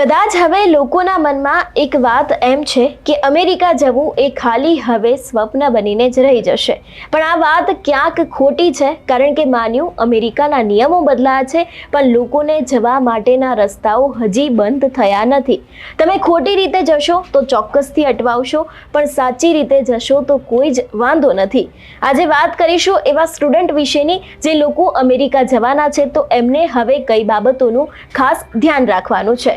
કદાચ હવે લોકોના મનમાં એક વાત એમ છે કે અમેરિકા જવું એ ખાલી હવે સ્વપ્ન બનીને જ રહી જશે. પણ આ વાત ક્યાંક ખોટી છે, કારણ કે માન્યું અમેરિકાના નિયમો બદલાયા છે, પણ લોકોને જવા માટેના રસ્તાઓ હજી બંધ થયા નથી. તમે ખોટી રીતે જશો તો ચોક્કસથી અટવાવશો, પણ સાચી રીતે જશો તો કોઈ જ વાંધો નથી. આજે વાત કરીશું એવા સ્ટુડન્ટ વિશેની, જે લોકો અમેરિકા જવાના છે તો એમને હવે કઈ બાબતોનું ખાસ ધ્યાન રાખવાનું છે.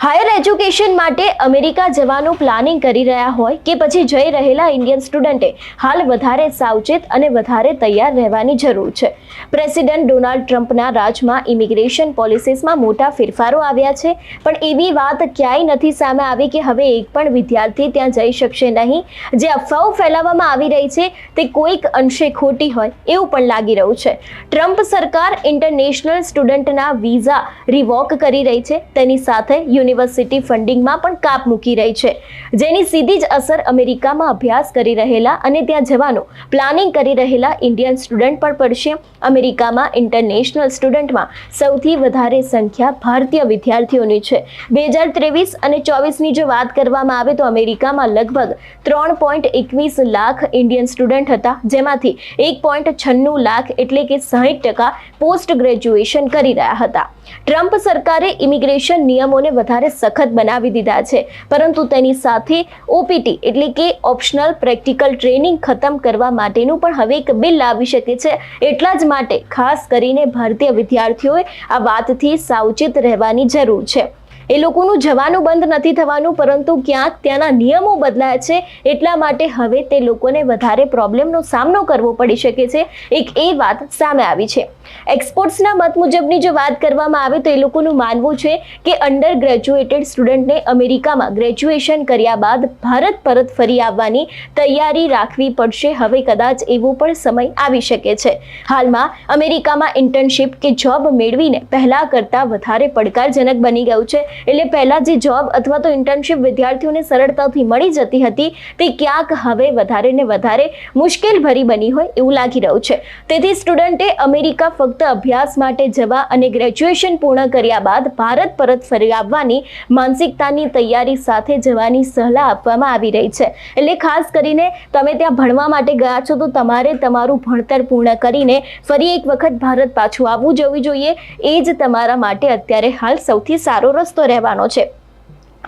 હાયર એજ્યુકેશન માટે અમેરિકા જવાનું પ્લાનિંગ કરી રહ્યા હોય કે પછી જઈ રહેલા ઇન્ડિયન સ્ટુડન્ટે હાલ વધારે સાવચેત અને વધારે તૈયાર રહેવાની જરૂર છે. પ્રેસિડેન્ટ ડોનાલ્ડ ટ્રમ્પના રાજમાં ઇમિગ્રેશન પોલિસીસમાં મોટા ફેરફારો આવ્યા છે. પણ એવી વાત ક્યાંય નથી સામે આવી કે હવે એક પણ વિદ્યાર્થી ત્યાં જઈ શકશે નહીં. જે અફવાઓ ફેલાવવામાં આવી રહી છે તે કોઈક અંશે ખોટી હોય એવું પણ લાગી રહ્યું છે. ટ્રમ્પ સરકાર ઇન્ટરનેશનલ સ્ટુડન્ટના વિઝા રિવોક કરી રહી છે. તેની સાથે યુનિવર્સિટી ફંડિંગમાં પણ કાપ મૂકી રહી છે. જેની સીધી જ અસર અમેરિકામાં અભ્યાસ કરી રહેલા અને ત્યાં જવાનું પ્લાનિંગ કરી રહેલા ઇન્ડિયન સ્ટુડન્ટ પર પડશે. અમેરિકામાં ઇન્ટરનેશનલ સ્ટુડન્ટમાં સૌથી વધારે સંખ્યા ભારતીય વિદ્યાર્થીઓની છે. બે હજાર ત્રેવીસ અને ચોવીસની જો વાત કરવામાં આવે તો અમેરિકામાં લગભગ ત્રણ પોઈન્ટ એકવીસ લાખ ઇન્ડિયન સ્ટુડન્ટ હતા, જેમાંથી એક પોઈન્ટ છન્નું લાખ એટલે કે સાહીઠ ટકા પોસ્ટ ગ્રેજ્યુએશન કરી રહ્યા હતા. ટ્રમ્પ સરકારે ઇમિગ્રેશન નિયમોને વધારે સખત બનાવી દીધા છે. પરંતુ તેની સાથે ઓપીટી એટલે કે ઓપ્શનલ પ્રેક્ટિકલ ટ્રેનિંગ ખતમ કરવા માટેનું પણ હવે એક બિલ લાવી શકે છે. એટલા જ માટે ખાસ કરીને ભારતીય વિદ્યાર્થીઓએ આ વાતથી સાવચેત રહેવાની જરૂર છે. એ લોકોનું જવાનું બંધ નથી થવાનું, પરંતુ ક્યાંક ત્યાંના નિયમો બદલાયા છે, એટલા માટે હવે તે લોકોને વધારે પ્રોબ્લેમનો સામનો કરવો પડી શકે છે. એક એ વાત સામે આવી છે. એક્સપોર્ટ્સના મત મુજબની જો વાત કરવામાં આવે તો એ લોકોનું માનવું છે કે અંડર ગ્રેજ્યુએટેડ સ્ટુડન્ટને અમેરિકામાં ગ્રેજ્યુએશન કર્યા બાદ ભારત પરત ફરી આવવાની તૈયારી રાખવી પડશે. હવે કદાચ એવો પણ સમય આવી શકે છે. હાલમાં અમેરિકામાં ઇન્ટર્નશિપ કે જોબ મેળવીને પહેલાં કરતાં વધારે પડકારજનક બની ગયું છે. એટલે પહેલા જે જોબ અથવા તો ઇન્ટર્નશિપ વિદ્યાર્થીઓને સરળતાથી મળી જતી હતી, તે ક્યાંક હવે વધારે ને વધારે મુશ્કેલ ભરી બની હોય એવું લાગી રહ્યું છે. તેથી સ્ટુડન્ટે અમેરિકા ફક્ત અભ્યાસ માટે જવા અને ગ્રેજ્યુએશન પૂર્ણ કર્યા બાદ ભારત પરત ફરી આવવાની માનસિકતાની તૈયારી સાથે જવાની સલાહ આપવામાં આવી રહી છે. એટલે ખાસ કરીને તમે ત્યાં ભણવા માટે ગયા છો તો તમારે તમારું ભણતર પૂર્ણ કરીને ફરી એક વખત ભારત પાછું આવવું જવું જોઈએ. એ જ તમારા માટે અત્યારે હાલ સૌથી સારો રસ્તો રહેવાનો છે.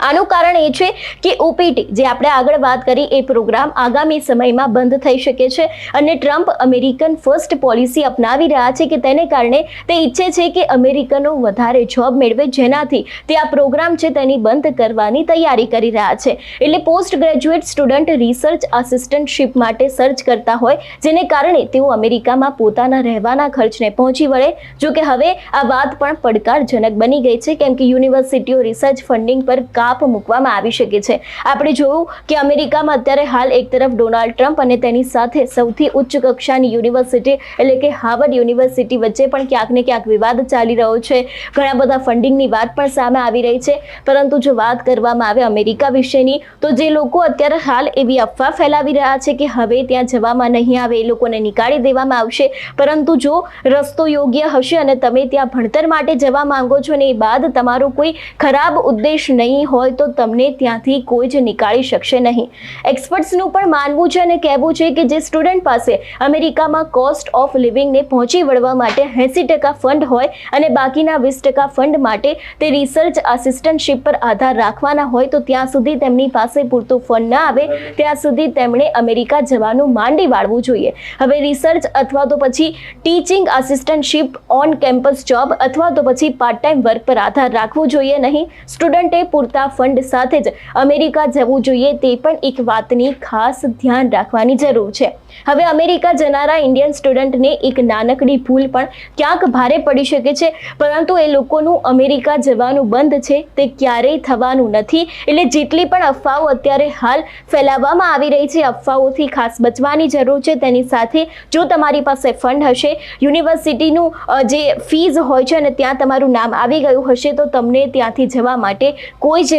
આનું કારણ એ છે કે ઓપીટી જે આપણે આગળ વાત કરી, એ પ્રોગ્રામ આગામી સમયમાં બંધ થઈ શકે છે અને ટ્રમ્પ અમેરિકન ફર્સ્ટ પોલિસી અપનાવી રહ્યા છે કે તેને કારણે તે ઈચ્છે છે કે અમેરિકનો વધારે જોબ મેળવે, જેનાથી તે આ પ્રોગ્રામ છે તેની બંધ કરવાની તૈયારી કરી રહ્યા છે. એટલે post graduate student research assistantship માટે સર્ચ કરતા હોય, જેને કારણે તેઓ અમેરિકામાં પોતાના રહેવાના ખર્ચને પહોંચી વળે. જો કે હવે આ વાત પણ પડકારજનક બની ગઈ છે, કેમ કે યુનિવર્સિટીઓ રિસર્ચ ફંડિંગ પર કાપ મૂકવામાં આવી શકે છે. આપણે જોયું કે અમેરિકામાં અત્યારે હાલ એક તરફ ડોનાલ્ડ ટ્રમ્પ અને તેની સાથે સૌથી ઉચ્ચ કક્ષાની યુનિવર્સિટી એટલે કે હાર્વર્ડ યુનિવર્સિટી વચ્ચે પણ ક્યાંક ને ક્યાંક વિવાદ ચાલી રહ્યો છે. ઘણા બધા ફંડિંગની વાત પણ સામે આવી રહી છે. પરંતુ જો વાત કરવામાં આવે અમેરિકા વિશેની, તો જે લોકો અત્યારે હાલ એવી અફવા ફેલાવી રહ્યા છે કે હવે ત્યાં જવામાં નહીં આવે, એ લોકોને નીકાળી દેવામાં આવશે. પરંતુ જો રસ્તો યોગ્ય હશે અને તમે ત્યાં ભણતર માટે જવા માંગો છો ને એ બાદ તમારો કોઈ ખરાબ ઉદ્દેશ નહીં હોય તો તમને ત્યાંથી કોઈ જ નીકાળી શકશે નહીં. એક્સપર્ટ્સનું પણ માનવું છે અને કહેવું છે કે જે સ્ટુડન્ટ પાસે અમેરિકામાં કોસ્ટ ઓફ લિવિંગને પહોંચી વળવા માટે એંસી ટકા ફંડ હોય અને બાકીના વીસ ટકા ફંડ માટે તે રિસર્ચ આસિસ્ટન્ટશીપ પર આધાર રાખવાના હોય તો ત્યાં સુધી તેમની પાસે પૂરતું ફંડ ના આવે, ત્યાં સુધી તેમણે અમેરિકા જવાનું માંડી વાળવું જોઈએ. હવે રિસર્ચ અથવા તો પછી teaching assistantship on campus job અથવા તો પછી પાર્ટ ટાઈમ વર્ક પર આધાર રાખવું જોઈએ નહીં. સ્ટુડન્ટે પૂરતા ફંડ સાથે જ અમેરિકા જવું જોઈએ તે પણ એક વાતની ખાસ ધ્યાન રાખવાની જરૂર છે. હવે અમેરિકા જનારા ઇન્ડિયન સ્ટુડન્ટને એક નાનકડી ભૂલ પણ ક્યાંક ભારે પડી શકે છે, પરંતુ એ લોકોનું અમેરિકા જવાનું બંધ છે તે ક્યારેય થવાનું નથી, એટલે જેટલી પણ અફવાઓ અત્યારે હાલ ફેલાવવામાં આવી રહી છે, અફવાઓથી ખાસ બચવાની જરૂર છે. તેની સાથે જો તમારી પાસે ફંડ હશે, યુનિવર્સિટીનું જે ફીઝ હોય છે અને ત્યાં તમારું નામ આવી ગયું હશે, તો તમને ત્યાંથી જવા માટે કોઈ જ